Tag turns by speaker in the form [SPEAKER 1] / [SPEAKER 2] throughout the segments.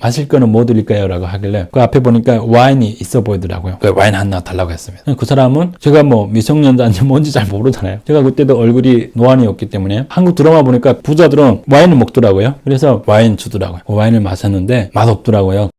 [SPEAKER 1] 마실 거는 뭐 드릴까요? 라고 하길래 그 앞에 보니까 와인이 있어 보이더라고요. 그 와인 하나 달라고 했습니다. 그 사람은 제가 뭐 미성년자인지 뭔지 잘 모르잖아요. 제가 그때도 얼굴이 노안이었기 때문에 한국 드라마 보니까 부자들은 와인을 먹더라고요. 그래서 와인 주더라고요. 그 와인을 마셨는데 맛없더라고요.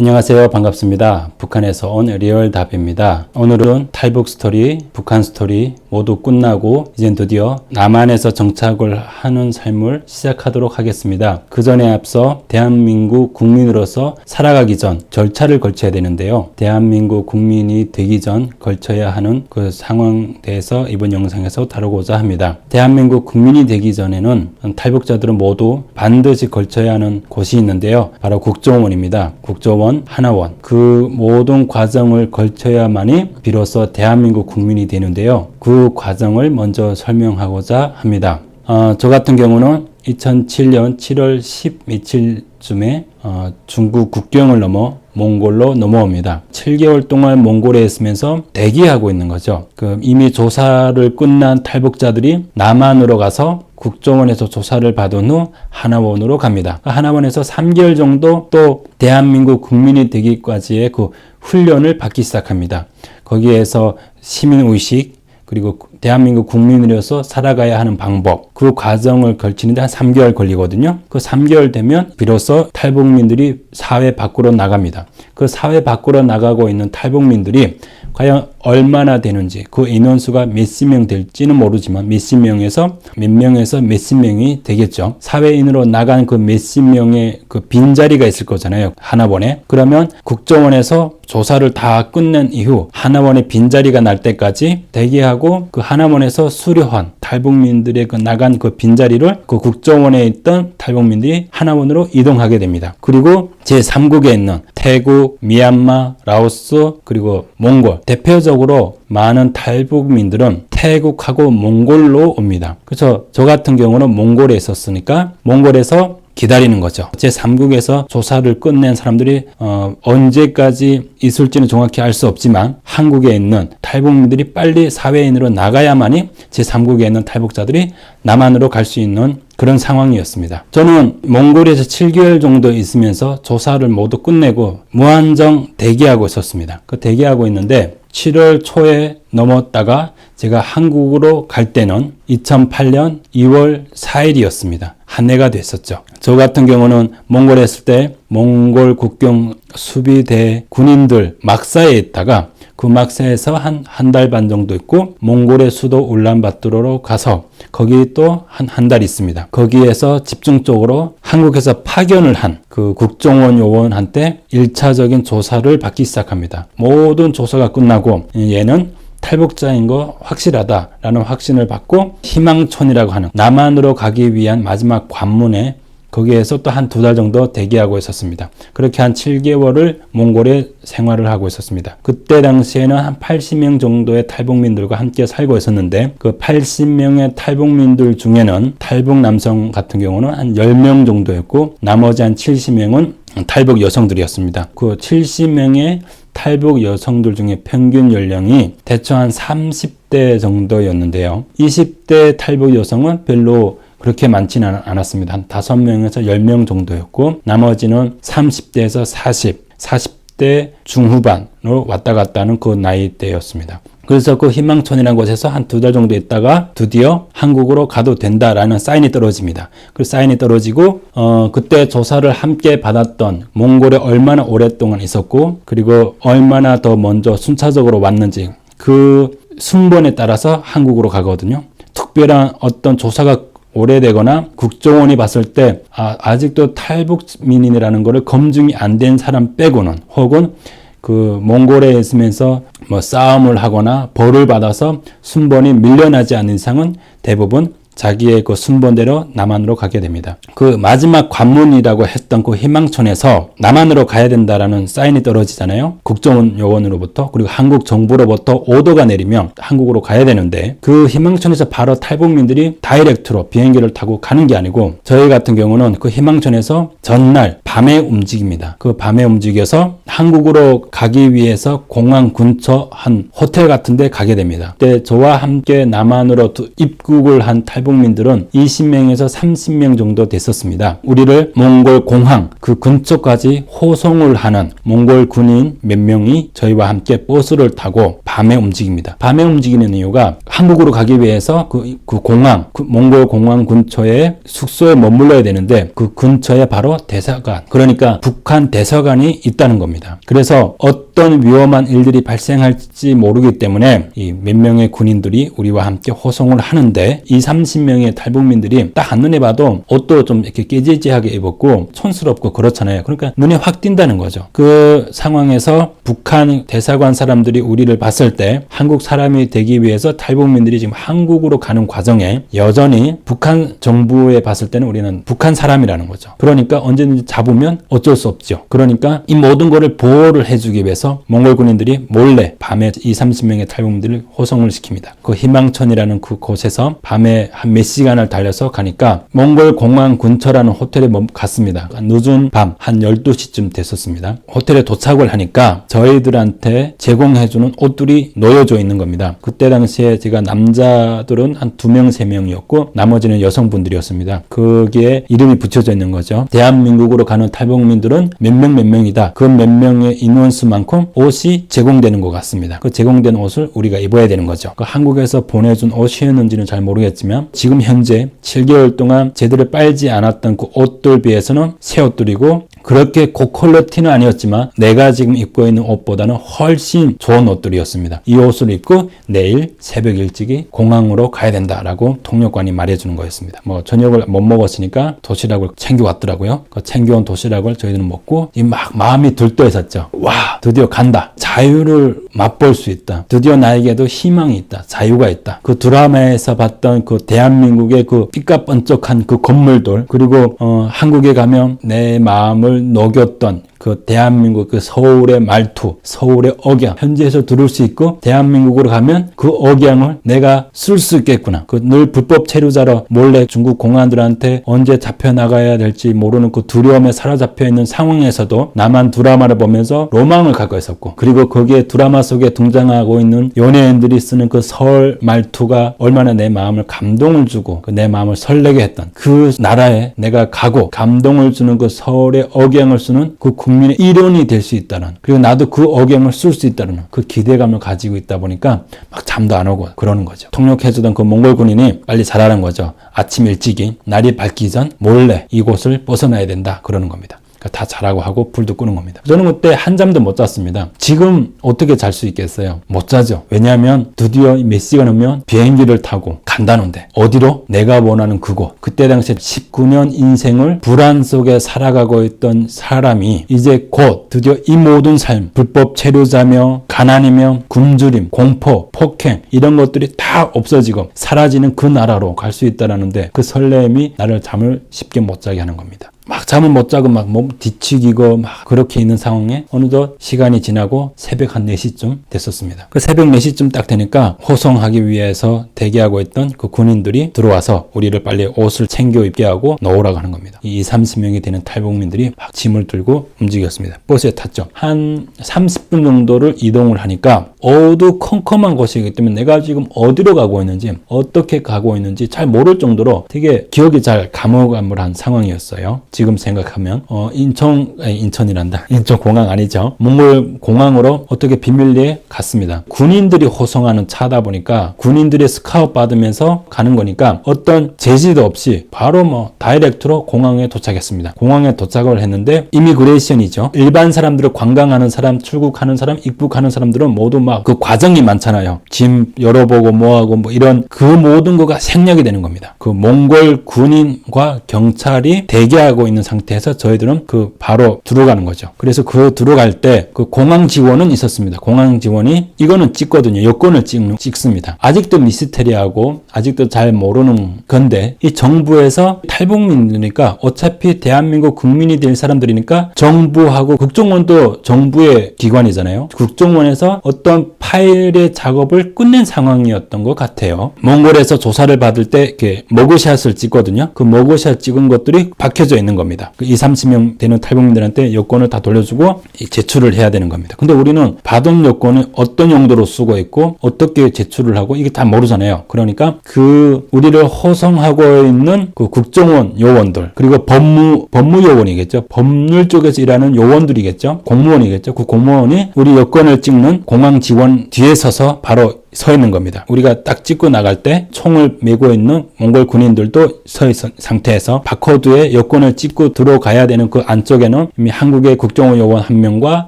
[SPEAKER 1] 안녕하세요. 반갑습니다. 북한에서 온 리얼 답입니다. 오늘은 탈북 스토리, 북한 스토리 모두 끝나고 이젠 드디어 남한에서 정착을 하는 삶을 시작하도록 하겠습니다. 그 전에 앞서 대한민국 국민으로서 살아가기 전 절차를 걸쳐야 되는데요. 대한민국 국민이 되기 전 걸쳐야 하는 그 상황에 대해서 이번 영상에서 다루고자 합니다. 대한민국 국민이 되기 전에는 탈북자들은 모두 반드시 걸쳐야 하는 곳이 있는데요. 바로 국정원입니다. 국정원, 하나원. 그 모든 과정을 걸쳐야만이 비로소 대한민국 국민이 되는데요. 그 과정을 먼저 설명하고자 합니다. 어, 저 같은 경우는 2007년 7월 12일쯤에 어, 중국 국경을 넘어 몽골로 넘어옵니다. 7개월 동안 몽골에 있으면서 대기하고 있는 거죠. 그 이미 조사를 끝난 탈북자들이 남한으로 가서 국정원에서 조사를 받은 후 하나원으로 갑니다. 그 하나원에서 3개월 정도 또 대한민국 국민이 되기까지의 그 훈련을 받기 시작합니다. 거기에서 시민의식, 그리고 대한민국 국민으로서 살아가야 하는 방법, 그 과정을 걸치는데 한 3개월 걸리거든요. 그 3개월 되면 비로소 탈북민들이 사회 밖으로 나갑니다. 그 사회 밖으로 나가고 있는 탈북민들이 과연 얼마나 되는지 그 인원수가 몇십 명 될지는 모르지만 몇십 명에서 몇 명에서 몇십 명이 되겠죠. 사회인으로 나간 그 몇십 명의 그 빈자리가 있을 거잖아요. 하나원에. 그러면 국정원에서 조사를 다 끝낸 이후 하나원에 빈자리가 날 때까지 대기하고 그 하나원에서 수료한 탈북민들의 그 나간 그 빈자리를 그 국정원에 있던 탈북민들이 하나원으로 이동하게 됩니다. 그리고 제3국에 있는 태국, 미얀마, 라오스, 그리고 몽골 대표적으로 많은 탈북민들은 태국하고 몽골로 옵니다. 그래서 저 같은 경우는 몽골에 있었으니까 몽골에서 기다리는 거죠. 제3국에서 조사를 끝낸 사람들이 어, 언제까지 있을지는 정확히 알 수 없지만 한국에 있는 탈북민들이 빨리 사회인으로 나가야만이 제3국에 있는 탈북자들이 남한으로 갈 수 있는 그런 상황이었습니다. 저는 몽골에서 7개월 정도 있으면서 조사를 모두 끝내고 무한정 대기하고 있었습니다. 그 대기하고 있는데 7월 초에 넘었다가 제가 한국으로 갈 때는 2008년 2월 4일이었습니다. 한 해가 됐었죠. 저 같은 경우는 몽골에 있을 때 몽골 국경 수비대 군인들 막사에 있다가 그 막사에서 한 한 달 반 정도 있고 몽골의 수도 울란바토르로 가서 거기 또 한 한 달 있습니다. 거기에서 집중적으로 한국에서 파견을 한 그 국정원 요원한테 1차적인 조사를 받기 시작합니다. 모든 조사가 끝나고 얘는 탈북자인 거 확실하다라는 확신을 받고 희망촌이라고 하는 남한으로 가기 위한 마지막 관문에 거기에서 또 한 두 달 정도 대기하고 있었습니다. 그렇게 한 7개월을 몽골에 생활을 하고 있었습니다. 그때 당시에는 한 80명 정도의 탈북민들과 함께 살고 있었는데 그 80명의 탈북민들 중에는 탈북 남성 같은 경우는 한 10명 정도였고 나머지 한 70명은 탈북 여성들이었습니다. 그 70명의 탈북 여성들 중에 평균 연령이 대충 한 30대 정도였는데요. 20대 탈북 여성은 별로 그렇게 많지는 않았습니다. 한 5명에서 10명 정도였고, 나머지는 30대에서 40, 40대 중후반으로 왔다 갔다 하는 그 나이대였습니다. 그래서 그 희망촌이라는 곳에서 한 두 달 정도 있다가 드디어 한국으로 가도 된다라는 사인이 떨어집니다. 그 사인이 떨어지고 어 그때 조사를 함께 받았던 몽골에 얼마나 오랫동안 있었고 그리고 얼마나 더 먼저 순차적으로 왔는지 그 순번에 따라서 한국으로 가거든요. 특별한 어떤 조사가 오래되거나 국정원이 봤을 때 아, 직도 탈북민이라는 것을 검증이 안 된 사람 빼고는 혹은 그 몽골에 있으면서 뭐 싸움을 하거나 벌을 받아서 순번이 밀려나지 않는 이상은 대부분 자기의 그 순번대로 남한으로 가게 됩니다. 그 마지막 관문이라고 했던 그 희망촌에서 남한으로 가야 된다라는 사인이 떨어지잖아요. 국정원 요원으로부터 그리고 한국 정부로부터 오더가 내리면 한국으로 가야 되는데 그 희망촌에서 바로 탈북민들이 다이렉트로 비행기를 타고 가는 게 아니고 저희 같은 경우는 그 희망촌에서 전날 밤에 움직입니다. 그 밤에 움직여서 한국으로 가기 위해서 공항 근처 한 호텔 같은 데 가게 됩니다. 그때 저와 함께 남한으로 입국을 한 탈북 탈북민들은 20명에서 30명 정도 됐었습니다. 우리를 몽골 공항 그 근처까지 호송을 하는 몽골 군인 몇 명이 저희와 함께 버스를 타고 밤에 움직입니다. 밤에 움직이는 이유가 한국으로 가기 위해서 그, 그 공항, 그 몽골 공항 근처에 숙소에 머물러야 되는데 그 근처에 바로 대사관, 그러니까 북한 대사관이 있다는 겁니다. 그래서 어떤 위험한 일들이 발생할지 모르기 때문에 이 몇 명의 군인들이 우리와 함께 호송을 하는데 이 30명의 탈북민들이 딱 한눈에 봐도 옷도 좀 이렇게 깨지지하게 입었고 촌스럽고 그렇잖아요. 그러니까 눈에 확 띈다는 거죠. 그 상황에서 북한 대사관 사람들이 우리를 봤을 때 한국 사람이 되기 위해서 탈북민들이 지금 한국으로 가는 과정에 여전히 북한 정부에 봤을 때는 우리는 북한 사람이라는 거죠. 그러니까 언제든지 잡으면 어쩔 수 없죠. 그러니까 이 모든 거를 보호를 해주기 위해서 몽골 군인들이 몰래 밤에 이 30명의 탈북민들을 호송을 시킵니다. 그 희망천이라는 그 곳에서 밤에 한 몇 시간을 달려서 가니까 몽골 공항 근처라는 호텔에 멈- 갔습니다. 늦은 밤 한 12시쯤 됐었습니다. 호텔에 도착을 하니까 저희들한테 제공해주는 옷들이 놓여져 있는 겁니다. 그때 당시에 제가 남자들은 한 두 명, 세 명이었고 나머지는 여성분들이었습니다. 거기에 이름이 붙여져 있는 거죠. 대한민국으로 가는 탈북민들은 몇 명, 몇 명이다. 그 몇 명의 인원수만큼 옷이 제공되는 것 같습니다. 그 제공된 옷을 우리가 입어야 되는 거죠. 그 한국에서 보내준 옷이었는지는 잘 모르겠지만 지금 현재 7개월 동안 제대로 빨지 않았던 그 옷들 비해서는 새 옷들이고 그렇게 고퀄리티는 아니었지만 내가 지금 입고 있는 옷보다는 훨씬 좋은 옷들이었습니다. 이 옷을 입고 내일 새벽 일찍이 공항으로 가야 된다라고 통역관이 말해주는 거였습니다. 뭐 저녁을 못 먹었으니까 도시락을 챙겨왔더라고요. 그 챙겨온 도시락을 저희들은 먹고 이막 마음이 들떠 있었죠. 와 드디어 간다. 자유를 맛볼 수 있다. 드디어 나에게도 희망이 있다. 자유가 있다. 그 드라마에서 봤던 그 대한민국의 그 삐까번쩍한 그 건물들 그리고 어, 한국에 가면 내 마음을 녹였던 그 대한민국 그 서울의 말투, 서울의 억양, 현지에서 들을 수 있고 대한민국으로 가면 그 억양을 내가 쓸 수 있겠구나. 그 늘 불법 체류자로 몰래 중국 공안들한테 언제 잡혀 나가야 될지 모르는 그 두려움에 사로잡혀 있는 상황에서도 나만 드라마를 보면서 로망을 갖고 있었고 그리고 거기에 드라마 속에 등장하고 있는 연예인들이 쓰는 그 서울 말투가 얼마나 내 마음을 감동을 주고 그 내 마음을 설레게 했던 그 나라에 내가 가고 감동을 주는 그 서울의 억양을 쓰는 그 국민의 일원이 될 수 있다는 그리고 나도 그 억양을 쓸 수 있다는 그 기대감을 가지고 있다 보니까 막 잠도 안 오고 그러는 거죠. 통역해주던 그 몽골 군인이 빨리 자라는 거죠. 아침 일찍이 날이 밝기 전 몰래 이곳을 벗어나야 된다 그러는 겁니다. 다 자라고 하고 불도 끄는 겁니다. 저는 그때 한 잠도 못 잤습니다. 지금 어떻게 잘 수 있겠어요? 못 자죠. 왜냐하면 드디어 몇 시간 후면 비행기를 타고 간다는데 어디로? 내가 원하는 그곳. 그때 당시에 19년 인생을 불안 속에 살아가고 있던 사람이 이제 곧 드디어 이 모든 삶, 불법 체류자며 가난이며 굶주림, 공포, 폭행 이런 것들이 다 없어지고 사라지는 그 나라로 갈 수 있다라는데 그 설렘이 나를 잠을 쉽게 못 자게 하는 겁니다. 막 잠을 못 자고 막 몸 뒤치기고 막 그렇게 있는 상황에 어느덧 시간이 지나고 새벽 한 4시쯤 됐었습니다. 그 새벽 4시쯤 딱 되니까 호송하기 위해서 대기하고 있던 그 군인들이 들어와서 우리를 빨리 옷을 챙겨 입게 하고 넣으라고 하는 겁니다. 이 30명이 되는 탈북민들이 막 짐을 들고 움직였습니다. 버스에 탔죠. 한 30분 정도를 이동을 하니까 어두컴컴한 곳이기 때문에 내가 지금 어디로 가고 있는지 어떻게 가고 있는지 잘 모를 정도로 되게 기억이 잘 가물가물한 상황이었어요. 지금 생각하면 어, 인천 아니, 인천이란다. 인천 공항 아니죠. 몽골 공항으로 어떻게 비밀리에 갔습니다. 군인들이 호송하는 차다 보니까 군인들의 스카웃 받으면서 가는 거니까 어떤 제지도 없이 바로 뭐 다이렉트로 공항에 도착했습니다. 공항에 도착을 했는데 이미그레이션이죠. 일반 사람들을 관광하는 사람, 출국하는 사람, 입국하는 사람들은 모두 막 그 과정이 많잖아요. 짐 열어보고 뭐하고 뭐 이런 그 모든 거가 생략이 되는 겁니다. 그 몽골 군인과 경찰이 대기하고 있는 상태에서 저희들은 그 바로 들어가는 거죠. 그래서 그 들어갈 때 그 공항 지원은 있었습니다. 공항 지원이 이거는 찍거든요. 여권을 찍, 찍습니다. 아직도 미스테리하고 아직도 잘 모르는 건데 이 정부에서 탈북민이니까 어차피 대한민국 국민이 될 사람들이니까 정부하고 국정원도 정부의 기관이잖아요. 국정원에서 어떤 파일의 작업을 끝낸 상황이었던 것 같아요. 몽골에서 조사를 받을 때 이렇게 머그샷을 찍거든요. 그 머그샷 찍은 것들이 박혀져 있는 있는 겁니다. 그 2, 30명 되는 탈북민들한테 여권을 다 돌려주고 이 제출을 해야 되는 겁니다. 근데 우리는 받은 여권을 어떤 용도로 쓰고 있고 어떻게 제출을 하고 이게 다 모르잖아요. 그러니까 그 우리를 호송하고 있는 그 국정원 요원들 그리고 법무 법무 요원이겠죠. 법률 쪽에서 일하는 요원들이겠죠. 공무원이겠죠. 그 공무원이 우리 여권을 찍는 공항 지원 뒤에 서서 바로 서 있는 겁니다. 우리가 딱 찍고 나갈 때 총을 메고 있는 몽골 군인들도 서 있는 상태에서 바코드에 여권을 찍고 들어가야 되는 그 안쪽에는 이미 한국의 국정원 요원 한 명과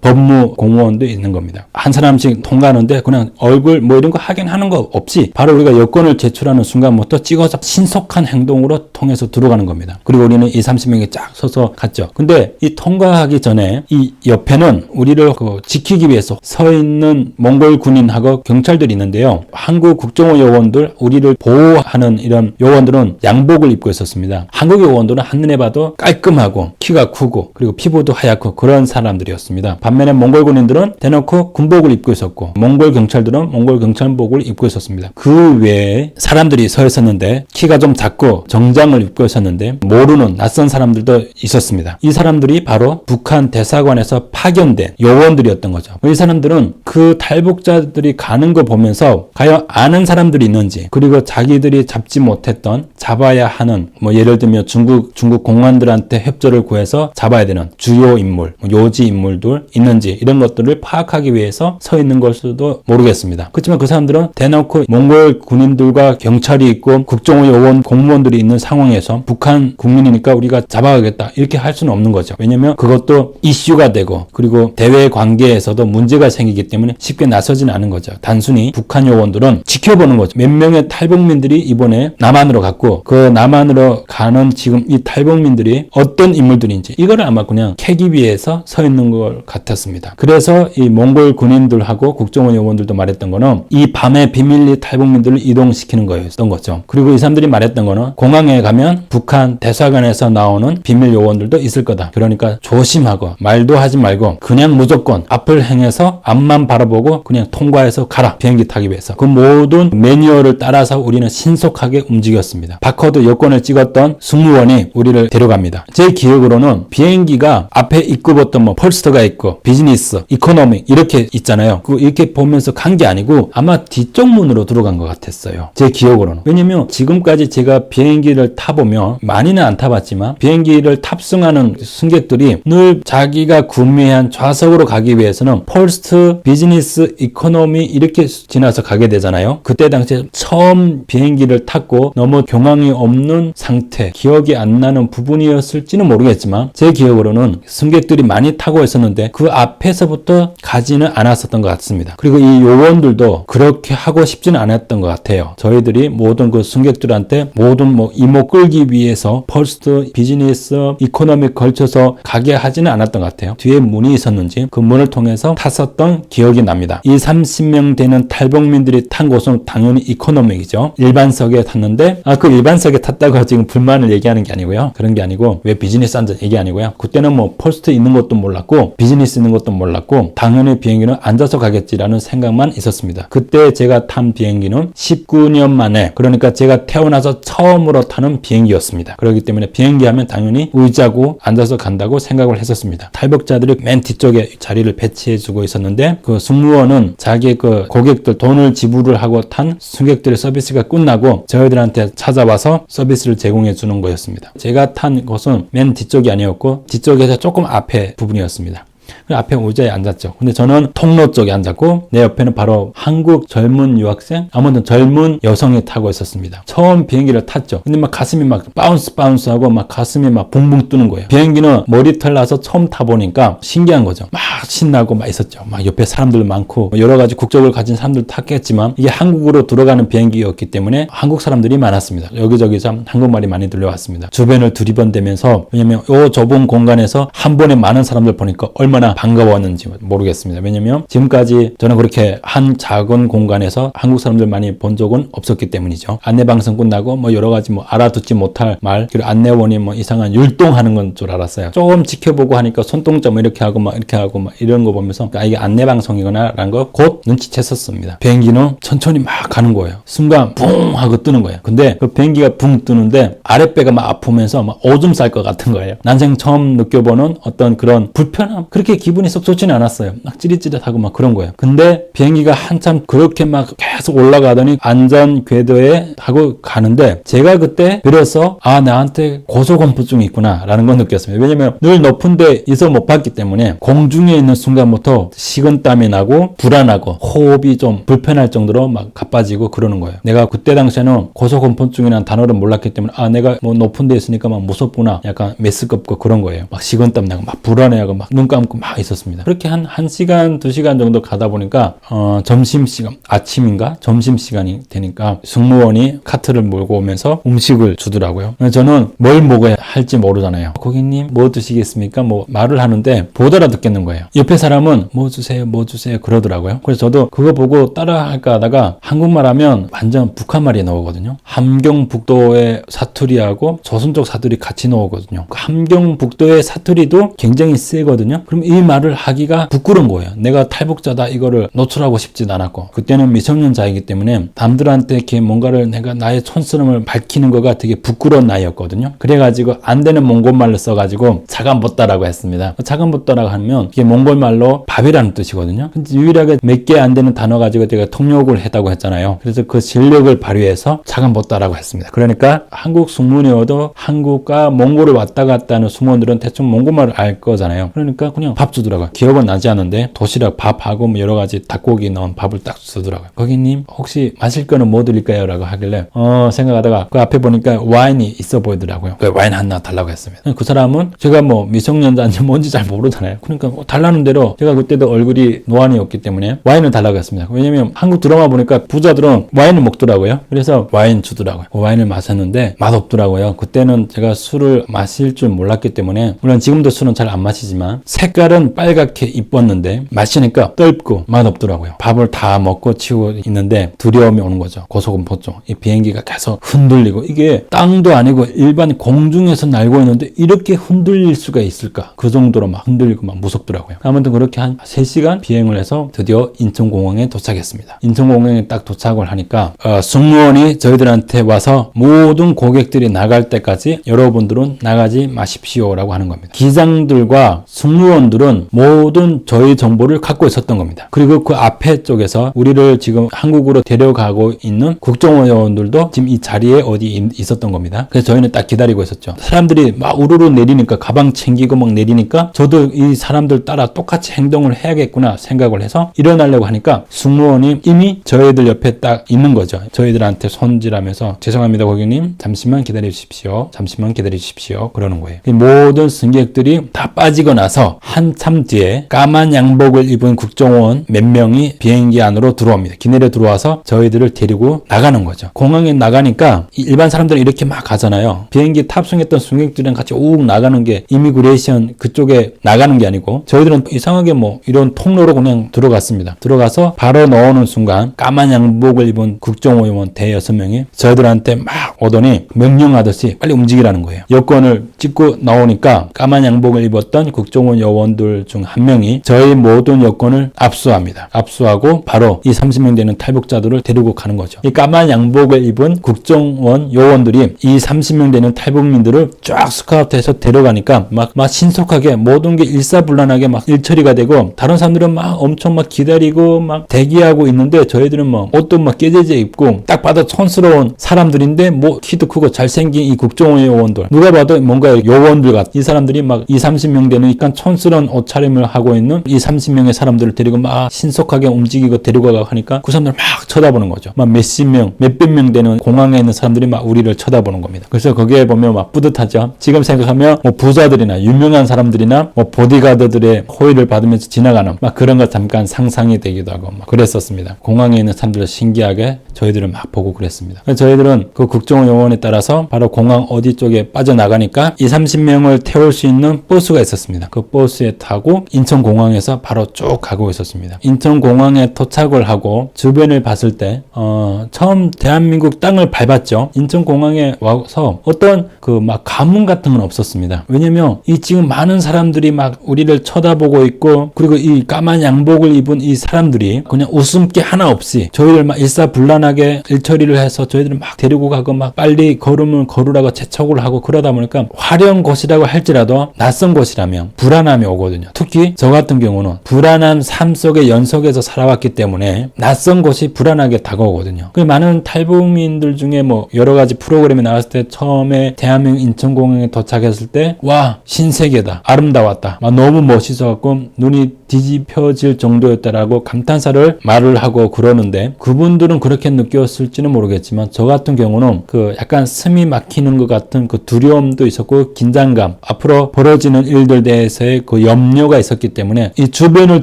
[SPEAKER 1] 법무 공무원도 있는 겁니다. 한 사람씩 통과하는데 그냥 얼굴 뭐 이런 거 확인하는 거 없이 바로 우리가 여권을 제출하는 순간부터 찍어서 신속한 행동으로 통해서 들어가는 겁니다. 그리고 우리는 이 30명이 쫙 서서 갔죠. 근데 이 통과하기 전에 이 옆에는 우리를 그 지키기 위해서 서 있는 몽골 군인하고 경찰들이 있는 데요. 한국 국정원 요원들 우리를 보호하는 이런 요원들은 양복을 입고 있었습니다. 한국 요원들은 한눈에 봐도 깔끔하고 키가 크고 그리고 피부도 하얗고 그런 사람들이었습니다. 반면에 몽골 군인들은 대놓고 군복을 입고 있었고 몽골 경찰들은 몽골 경찰복을 입고 있었습니다. 그 외에 사람들이 서 있었는데 키가 좀 작고 정장을 입고 있었는데 모르는 낯선 사람들도 있었습니다. 이 사람들이 바로 북한 대사관에서 파견된 요원들이었던 거죠. 이 사람들은 그 탈북자들이 가는 거 보면서 과연 아는 사람들이 있는지 그리고 자기들이 잡지 못했던 잡아야 하는 뭐 예를 들면 중국 중국 공안들한테 협조를 구해서 잡아야 되는 주요 인물, 뭐 요지 인물들 있는지 이런 것들을 파악하기 위해서 서 있는 걸 수도 모르겠습니다. 그렇지만 그 사람들은 대놓고 몽골 군인들과 경찰이 있고 국정원 요원 공무원들이 있는 상황에서 북한 국민이니까 우리가 잡아가겠다 이렇게 할 수는 없는 거죠. 왜냐면 그것도 이슈가 되고 그리고 대외 관계에서도 문제가 생기기 때문에 쉽게 나서지는 않은 거죠. 단순히 북한 요원들은 지켜보는 거죠. 몇 명의 탈북민들이 이번에 남한으로 갔고 그 남한으로 가는 지금 이 탈북민들이 어떤 인물들인지 이거를 아마 그냥 캐기 위해서 서 있는 것 같았습니다. 그래서 이 몽골 군인들하고 국정원 요원들도 말했던 거는 이 밤에 비밀리 탈북민들을 이동시키는 거였던 거죠. 그리고 이 사람들이 말했던 거는 공항에 가면 북한 대사관에서 나오는 비밀 요원들도 있을 거다. 그러니까 조심하고 말도 하지 말고 그냥 무조건 앞을 행해서 앞만 바라보고 그냥 통과해서 가라. 비행기 타기 위해서. 그 모든 매뉴얼을 따라서 우리는 신속하게 움직였습니다. 바코드 여권을 찍었던 승무원이 우리를 데려갑니다. 제 기억으로는 비행기가 앞에 입구부터 뭐 펄스터가 있고 비즈니스, 이코노미 이렇게 있잖아요. 그 이렇게 보면서 간 게 아니고 아마 뒤쪽 문으로 들어간 것 같았어요. 제 기억으로는. 왜냐면 지금까지 제가 비행기를 타보면 많이는 안 타봤지만 비행기를 탑승하는 승객들이 늘 자기가 구매한 좌석으로 가기 위해서는 펄스트, 비즈니스, 이코노미 이렇게 지나 서 가게 되잖아요. 그때 당시에 처음 비행기를 탔고 너무 경황이 없는 상태, 기억이 안 나는 부분이었을지는 모르겠지만 제 기억으로는 승객들이 많이 타고 있었는데 그 앞에서부터 가지는 않았었던 것 같습니다. 그리고 이 요원들도 그렇게 하고 싶지는 않았던 것 같아요. 저희들이 모든 그 승객들한테 모든 뭐 이목 끌기 위해서 펄스트, 비즈니스, 이코노미 걸쳐서 가게 하지는 않았던 것 같아요. 뒤에 문이 있었는지 그 문을 통해서 탔었던 기억이 납니다. 이 30명 되는 탈북 민들이 탄 곳은 당연히 이코노믹이죠. 일반석에 탔는데 아 그 일반석에 탔다고 지금 불만을 얘기하는 게 아니고요. 그런 게 아니고 왜 비즈니스 앉아 얘기 아니고요. 그때는 뭐 펄스트 있는 것도 몰랐고 비즈니스 있는 것도 몰랐고 당연히 비행기는 앉아서 가겠지라는 생각만 있었습니다. 그때 제가 탄 비행기는 19년 만에 그러니까 제가 태어나서 처음으로 타는 비행기였습니다. 그렇기 때문에 비행기 하면 당연히 의자고 앉아서 간다고 생각을 했었습니다. 탈북자들이 맨 뒤쪽에 자리를 배치해 주고 있었는데 그 승무원은 자기 그 고객들 돈을 지불을 하고 탄 승객들의 서비스가 끝나고 저희들한테 찾아와서 서비스를 제공해 주는 거였습니다. 제가 탄 곳은 맨 뒤쪽이 아니었고 뒤쪽에서 조금 앞에 부분이었습니다. 그 앞에 의자에 앉았죠. 근데 저는 통로 쪽에 앉았고 내 옆에는 바로 한국 젊은 유학생 아무튼 젊은 여성이 타고 있었습니다. 처음 비행기를 탔죠. 근데 막 가슴이 막 바운스 바운스 하고 막 가슴이 막 붕붕 뜨는 거예요. 비행기는 머리털 나서 처음 타보니까 신기한 거죠. 막 신나고 막 있었죠. 막 옆에 사람들 많고 여러 가지 국적을 가진 사람들 탔겠지만 이게 한국으로 들어가는 비행기였기 때문에 한국 사람들이 많았습니다. 여기저기서 한국말이 많이 들려왔습니다. 주변을 두리번대면서 왜냐면 요 좁은 공간에서 한 번에 많은 사람들 보니까 얼마나 얼마나 반가웠는지 모르겠습니다. 왜냐면 지금까지 저는 그렇게 한 작은 공간에서 한국 사람들 많이 본 적은 없었기 때문이죠. 안내 방송 끝나고 뭐 여러 가지 뭐 알아듣지 못할 말, 그리고 안내원이 뭐 이상한 율동하는 건 줄 알았어요. 조금 지켜보고 하니까 손동작 뭐 이렇게 하고 막 이렇게 하고 막 이런 거 보면서 아 이게 안내 방송이구나라는 거 곧 눈치챘었습니다. 비행기는 천천히 막 가는 거예요. 순간 붕 하고 뜨는 거예요. 근데 그 비행기가 붕 뜨는데 아랫배가 막 아프면서 막 오줌 쌀 것 같은 거예요. 난생 처음 느껴보는 어떤 그런 불편함. 그렇게 기분이 썩 좋지는 않았어요. 막 찌릿찌릿하고 막 그런 거예요. 근데 비행기가 한참 그렇게 막 계속 올라가더니 안전 궤도에 하고 가는데 제가 그때 비로소 아 나한테 고소공포증이 있구나라는 걸 느꼈습니다. 왜냐면 늘 높은 데 있어 못 봤기 때문에 공중에 있는 순간부터 식은땀이 나고 불안하고 호흡이 좀 불편할 정도로 막 가빠지고 그러는 거예요. 내가 그때 당시에는 고소공포증이라는 단어를 몰랐기 때문에 아 내가 뭐 높은 데 있으니까 막 무섭구나 약간 메스껍고 그런 거예요. 막 식은땀 나고 막 불안해하고 막 눈 감고 막 있었습니다. 그렇게 한 1시간, 2시간 정도 가다 보니까 어 점심시간 아침인가 점심시간이 되니까 승무원이 카트를 몰고 오면서 음식을 주더라고요. 저는 뭘 먹어야 할지 모르잖아요. 고객님 뭐 드시겠습니까? 뭐 말을 하는데 못 알아듣겠는 거예요. 옆에 사람은 뭐 주세요, 뭐 주세요 그러더라고요. 그래서 저도 그거 보고 따라 할까 하다가 한국말 하면 완전 북한 말이 나오거든요. 함경북도의 사투리하고 조선족 사투리 같이 나오거든요. 그 함경북도의 사투리도 굉장히 세거든요. 그럼 이 말을 하기가 부끄러운 거예요. 내가 탈북자다 이거를 노출하고 싶지도 않았고 그때는 미성년자이기 때문에 남들한테 이렇게 뭔가를 내가 나의 촌스러움을 밝히는 거가 되게 부끄러운 나이였거든요. 그래가지고 안 되는 몽골말로 써가지고 자간보따라고 했습니다. 자간보따라고 하면 이게 몽골말로 밥이라는 뜻이거든요. 근데 유일하게 몇 개 안 되는 단어 가지고 제가 통역을 했다고 했잖아요. 그래서 그 실력을 발휘해서 자간보따라고 했습니다. 그러니까 한국 숙문이어도 한국과 몽골을 왔다 갔다 하는 숙문들은 대충 몽골말을 알 거잖아요. 그러니까 그냥 밥 주더라고요. 기억은 나지 않는데 도시락 밥하고 뭐 여러 가지 닭고기 넣은 밥을 딱 주더라고요. 고객님 혹시 마실 거는 뭐 드릴까요? 라고 하길래 어 생각하다가 그 앞에 보니까 와인이 있어 보이더라고요. 그 와인 하나 달라고 했습니다. 그 사람은 제가 뭐 미성년자인지 뭔지 잘 모르잖아요. 그러니까 뭐 달라는 대로 제가 그때도 얼굴이 노안이었기 때문에 와인을 달라고 했습니다. 왜냐면 한국 드라마 보니까 부자들은 와인을 먹더라고요. 그래서 와인 주더라고요. 그 와인을 마셨는데 맛없더라고요. 그때는 제가 술을 마실 줄 몰랐기 때문에 물론 지금도 술은 잘 안 마시지만 색깔 은 빨갛게 이뻤는데 마시니까 떫고 맛없더라고요. 밥을 다 먹고 치우고 있는데 두려움이 오는 거죠. 고소공포증. 이 비행기가 계속 흔들리고 이게 땅도 아니고 일반 공중에서 날고 있는데 이렇게 흔들릴 수가 있을까? 그 정도로 막 흔들리고 막 무섭더라고요. 아무튼 그렇게 한 3시간 비행을 해서 드디어 인천공항에 도착했습니다. 인천공항에 딱 도착을 하니까 어, 승무원이 저희들한테 와서 모든 고객들이 나갈 때까지 여러분들은 나가지 마십시오라고 하는 겁니다. 기장들과 승무원 들은 모든 저희 정보를 갖고 있었던 겁니다. 그리고 그 앞에 쪽에서 우리를 지금 한국으로 데려가고 있는 국정원들도 지금 이 자리에 어디 있- 있었던 겁니다. 그래서 저희는 딱 기다리고 있었죠. 사람들이 막 우르르 내리니까 가방 챙기고 막 내리니까 저도 이 사람들 따라 똑같이 행동을 해야겠구나 생각을 해서 일어나려고 하니까 승무원이 이미 저희들 옆에 딱 있는 거죠. 저희들한테 손질하면서 죄송합니다 고객님 잠시만 기다려 주십시오. 잠시만 기다려 주십시오. 그러는 거예요. 이 모든 승객들이 다 빠지고 나서 한참 뒤에 까만 양복을 입은 국정원 몇 명이 비행기 안으로 들어옵니다. 기내려 들어와서 저희들을 데리고 나가는 거죠. 공항에 나가니까 이 일반 사람들은 이렇게 막 가잖아요. 비행기 탑승했던 승객들이랑 같이 욱 나가는 게 이미그레이션 그쪽에 나가는 게 아니고 저희들은 이상하게 뭐 이런 통로로 그냥 들어갔습니다. 들어가서 바로 넣어놓은 순간 까만 양복을 입은 국정원 의원 대여섯 명이 저희들한테 막 오더니 명령하듯이 빨리 움직이라는 거예요. 여권을 찍고 나오니까 까만 양복을 입었던 국정원 요원 들 중 한 명이 저희 모든 여권을 압수합니다. 압수하고 바로 이 30명 되는 탈북자들을 데리고 가는 거죠. 이 까만 양복을 입은 국정원 요원들이 이 30명 되는 탈북민들을 쫙 스카우트해서 데려가니까 막, 막 신속하게 모든 게 일사불란하게 막 일처리가 되고 다른 사람들은 막 엄청 막 기다리고 막 대기하고 있는데 저희들은 막 옷도 막 깨재재 입고 딱 봐도 촌스러운 사람들인데 뭐 키도 크고 잘생긴 이 국정원 요원들 누가 봐도 뭔가 요원들 같. 이 사람들이 막 2, 30명 되는 약간 촌스러운 옷차림을 하고 있는 이 30명의 사람들을 데리고 막 신속하게 움직이고 데리고 가고 하니까 그 사람들 막 쳐다보는 거죠. 막 몇십 명, 몇백 명 되는 공항에 있는 사람들이 막 우리를 쳐다보는 겁니다. 그래서 거기에 보면 막 뿌듯하죠. 지금 생각하면 뭐 부자들이나 유명한 사람들이나 뭐 보디가드들의 호의를 받으면서 지나가는 막 그런 거 잠깐 상상이 되기도 하고 막 그랬었습니다. 공항에 있는 사람들 신기하게 저희들을 막 보고 그랬습니다. 저희들은 그 국정원 요원에 따라서 바로 공항 어디 쪽에 빠져나가니까 이 30명을 태울 수 있는 버스가 있었습니다. 그 버스에 타고 인천공항에서 바로 쭉 가고 있었습니다. 인천공항에 도착을 하고 주변을 봤을 때 어, 처음 대한민국 땅을 밟았죠. 인천공항에 와서 어떤 그 막 가문 같은 건 없었습니다. 왜냐면 이 지금 많은 사람들이 막 우리를 쳐다보고 있고 그리고 이 까만 양복을 입은 이 사람들이 그냥 웃음기 하나 없이 저희를 막 일사불란하게 일처리를 해서 저희들을 막 데리고 가고 막 빨리 걸음을 걸으라고 재촉을 하고 그러다 보니까 화려한 곳이라고 할지라도 낯선 곳이라면 불안함이 오거든요. 특히 저 같은 경우는 불안한 삶 속의 연속에서 살아왔기 때문에 낯선 곳이 불안하게 다가오거든요. 그 많은 탈북민들 중에 뭐 여러 가지 프로그램이 나왔을 때 처음에 대한민국 인천공항에 도착했을 때 와 신세계다 아름다웠다 막 너무 멋있어갖고 눈이 뒤집혀질 정도였다라고 감탄사를 말을 하고 그러는데 그분들은 그렇게 느꼈을지는 모르겠지만 저 같은 경우는 그 약간 숨이 막히는 것 같은 그 두려움도 있었고 긴장감 앞으로 벌어지는 일들 대해서의 그 염려가 있었기 때문에 이 주변을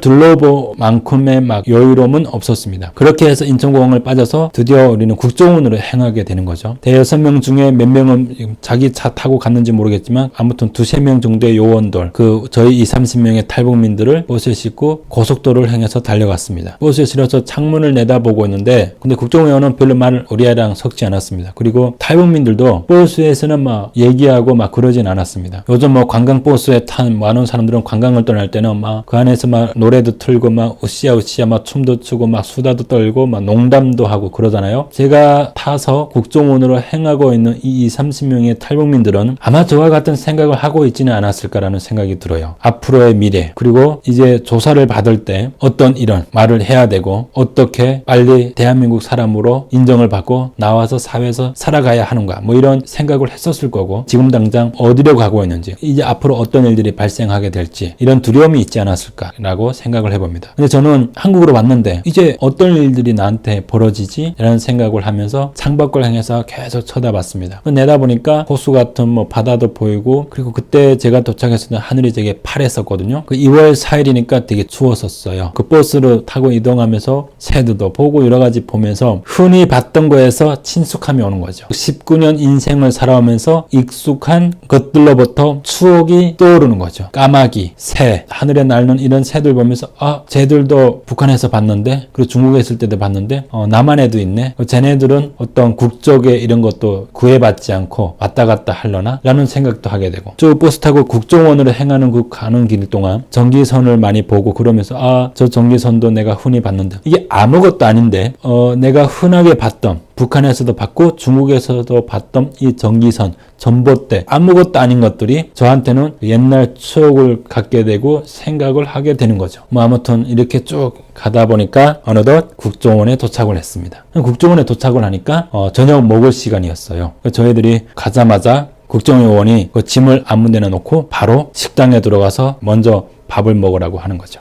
[SPEAKER 1] 둘러볼 만큼의 막 여유로움은 없었습니다. 그렇게 해서 인천공항을 빠져서 드디어 우리는 국정원으로 행하게 되는 거죠. 대여섯 명 중에 몇 명은 자기 차 타고 갔는지 모르겠지만 아무튼 두세 명 정도의 요원들 그 저희 2, 30명의 탈북민들을 버스에 싣고 고속도로를 향해서 달려갔습니다. 버스에 실어서 창문을 내다보고 있는데 근데 국정원은 별로 말을 우리랑 섞지 않았습니다. 그리고 탈북민들도 버스에서는 막 얘기하고 막 그러진 않았습니다. 요즘 뭐 관광 버스에 탄 많은 사람들은 관광을 떠날 때는 막 그 안에서 막 노래도 틀고 막 으쌰 으쌰 막 춤도 추고 막 수다도 떨고 막 농담도 하고 그러잖아요. 제가 타서 국정원으로 행하고 있는 이 2, 30명의 탈북민들은 아마 저와 같은 생각을 하고 있지는 않았을까라는 생각이 들어요. 앞으로의 미래 그리고 이제 조사를 받을 때 어떤 이런 말을 해야 되고 어떻게 빨리 대한민국 사람으로 인정을 받고 나와서 사회에서 살아가야 하는가 뭐 이런 생각을 했었을 거고 지금 당장 어디로 가고 있는지 이제 앞으로 어떤 일들이 발생하게 될지 이런 두려움이 있지 않았을까라고 생각을 해봅니다. 근데 저는 한국으로 왔는데 이제 어떤 일들이 나한테 벌어지지? 라는 생각을 하면서 창밖을 향해서 계속 쳐다봤습니다. 내다보니까 호수 같은 뭐 바다도 보이고 그리고 그때 제가 도착했을 때 하늘이 되게 파랬었거든요. 그 2월 4일이니까 되게 추웠었어요. 그 버스를 타고 이동하면서 새들도 보고 여러 가지 보면서 흔히 봤던 거에서 친숙함이 오는 거죠. 19년 인생을 살아오면서 익숙한 것들로부터 추억이 떠오르는 거죠. 까마귀, 새, 하늘에 날는 이런 새들 보면서 아, 쟤들도 북한에서 봤는데 그리고 중국에 있을 때도 봤는데 어, 남한에도 있네. 어, 쟤네들은 어떤 국적의 이런 것도 구애받지 않고 왔다 갔다 할려나? 라는 생각도 하게 되고 저 버스 타고 국정원으로 행하는 그 가는 길 동안 전기선을 많이 보고 그러면서 아, 저 전기선도 내가 흔히 봤는데 이게 아무것도 아닌데 어, 내가 흔하게 봤던 북한에서도 봤고 중국에서도 봤던 이 전기선, 전봇대 아무것도 아닌 것들이 저한테는 옛날 추억을 갖게 되고 생각을 하게 되는 거죠. 뭐 아무튼 이렇게 쭉 가다 보니까 어느덧 국정원에 도착을 했습니다. 국정원에 도착을 하니까 어, 저녁 먹을 시간이었어요. 저희들이 가자마자 국정요원이 그 짐을 아무 데나 놓고 바로 식당에 들어가서 먼저 밥을 먹으라고 하는 거죠.